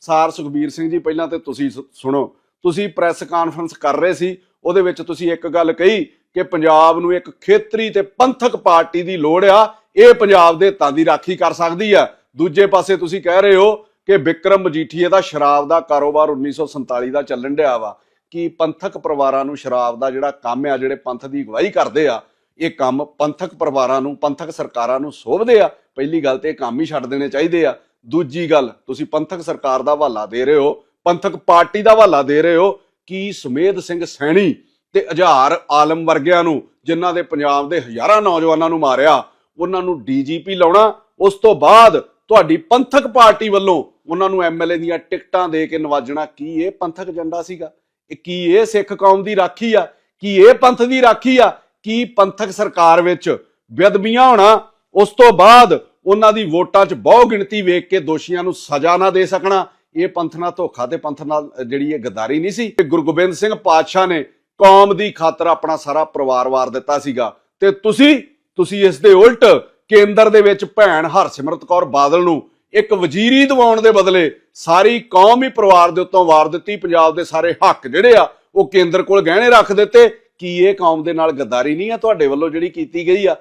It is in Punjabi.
ਸਾਰ ਸੁਖਬੀਰ ਸਿੰਘ ਜੀ, ਪਹਿਲਾਂ ਤੇ ਤੁਸੀਂ ਸੁ- ਸੁਣੋ। ਤੁਸੀਂ ਪ੍ਰੈਸ ਕਾਨਫਰੰਸ ਕਰ ਰਹੇ ਸੀ, ਉਹਦੇ ਵਿੱਚ ਤੁਸੀਂ ਇੱਕ ਗੱਲ ਕਹੀ ਕਿ ਪੰਜਾਬ ਨੂੰ ਇੱਕ ਖੇਤਰੀ ਤੇ ਪੰਥਕ ਪਾਰਟੀ ਦੀ ਲੋੜ ਆ, ਇਹ ਪੰਜਾਬ ਦੇ ਹਿੱਤਾਂ ਦੀ ਰਾਖੀ ਕਰ ਸਕਦੀ ਆ। ਦੂਜੇ ਪਾਸੇ ਤੁਸੀਂ ਕਹਿ ਰਹੇ ਹੋ ਕਿ ਵਿਕਰਮ ਮਜੀਠੀਏ ਦਾ ਸ਼ਰਾਬ ਦਾ ਕਾਰੋਬਾਰ 1947 ਦਾ ਚੱਲਣ ਡਿਆ ਵਾ। ਕਿ ਪੰਥਕ ਪਰਿਵਾਰਾਂ ਨੂੰ ਸ਼ਰਾਬ ਦਾ ਜਿਹੜਾ ਕੰਮ ਆ, ਜਿਹੜੇ ਪੰਥ ਦੀ ਅਗਵਾਈ ਕਰਦੇ ਆ, ਇਹ ਕੰਮ ਪੰਥਕ ਪਰਿਵਾਰਾਂ ਨੂੰ, ਪੰਥਕ ਸਰਕਾਰਾਂ ਨੂੰ ਸੋਭਦੇ ਆ? ਪਹਿਲੀ ਗੱਲ ਤੇ ਇਹ ਕੰਮ ਹੀ ਛੱਡ ਦੇਣੇ ਚਾਹੀਦੇ ਆ। ਦੂਜੀ ਗੱਲ, ਤੁਸੀਂ ਪੰਥਕ ਸਰਕਾਰ ਦਾ ਹਵਾਲਾ ਦੇ ਰਹੇ ਹੋ, ਪੰਥਕ ਪਾਰਟੀ ਦਾ ਹਵਾਲਾ ਦੇ ਰਹੇ ਹੋ ਕਿ ਸੁਮੇਧ ਸਿੰਘ ਸੈਣੀ ਤੇ ਹਜ਼ਾਰ ਆਲਮ ਵਰਗਿਆਂ ਨੂੰ, ਜਿਨ੍ਹਾਂ ਦੇ ਪੰਜਾਬ ਦੇ ਹਜ਼ਾਰਾਂ ਨੌਜਵਾਨਾਂ ਨੂੰ ਮਾਰਿਆ, ਉਹਨਾਂ ਨੂੰ ਡੀਜੀਪੀ ਲਾਉਣਾ, ਉਸ ਤੋਂ ਬਾਅਦ ਤੁਹਾਡੀ ਪੰਥਕ ਪਾਰਟੀ ਵੱਲੋਂ ਉਹਨਾਂ ਨੂੰ ਐਮਐਲਏ ਦੀਆਂ ਟਿਕਟਾਂ ਦੇ ਕੇ ਨਵਾਜਣਾ ਕੀ ਇਹ ਪੰਥਕ ਏਜੰਡਾ ਸੀਗਾ? ਇਹ ਕੀ ਇਹ ਸਿੱਖ ਕੌਮ ਦੀ ਰਾਖੀ ਆ? ਕੀ ਇਹ ਪੰਥ ਦੀ ਰਾਖੀ ਆ? ਕੀ ਪੰਥਕ ਸਰਕਾਰ ਵਿੱਚ ਬੇਅਦਬੀਆਂ ਹੋਣਾ? ਉਸ ਤੋਂ ਬਾਅਦ ਉਹਨਾਂ ਦੀ ਵੋਟਾਂ 'ਚ ਬਹੁ ਗਿਣਤੀ ਵੇਖ ਕੇ ਦੋਸ਼ੀਆਂ ਨੂੰ ਸਜ਼ਾ ਨਾ ਦੇ ਸਕਣਾ। ਇਹ ਪੰਥ ਨਾਲ ਧੋਖਾ ਤੇ ਪੰਥ ਨਾਲ ਜਿਹੜੀ ਇਹ ਗਦਾਰੀ ਨਹੀਂ ਸੀ। ਤੇ ਗੁਰੂ ਗੋਬਿੰਦ ਸਿੰਘ ਪਾਤਸ਼ਾਹ ਨੇ ਕੌਮ ਦੀ ਖਾਤਰ ਆਪਣਾ ਸਾਰਾ ਪਰਿਵਾਰ ਵਾਰ ਦਿੱਤਾ ਸੀਗਾ। ਤੇ ਤੁਸੀਂ ਤੁਸੀਂ ਇਸ ਦੇ ਉਲਟ ਕੇਂਦਰ ਦੇ ਵਿੱਚ ਭੈਣ ਹਰਸਿਮਰਤ ਕੌਰ ਬਾਦਲ ਨੂੰ ਇੱਕ ਵਜ਼ੀਰੀ ਦਿਵਾਉਣ ਦੇ ਬਦਲੇ ਸਾਰੀ ਕੌਮ ਹੀ ਪਰਿਵਾਰ ਦੇ ਉੱਤੋਂ ਵਾਰ ਦਿੱਤੀ। ਪੰਜਾਬ ਦੇ ਸਾਰੇ ਹੱਕ ਜਿਹੜੇ ਆ, ਉਹ ਕੇਂਦਰ ਕੋਲ ਗਹਿਣੇ ਰੱਖ ਦਿੱਤੇ। ਕੀ ਇਹ ਕੌਮ ਦੇ ਨਾਲ ਗੱਦਾਰੀ ਨਹੀਂ ਆ ਤੁਹਾਡੇ ਵੱਲੋਂ ਜਿਹੜੀ ਕੀਤੀ ਗਈ ਆ?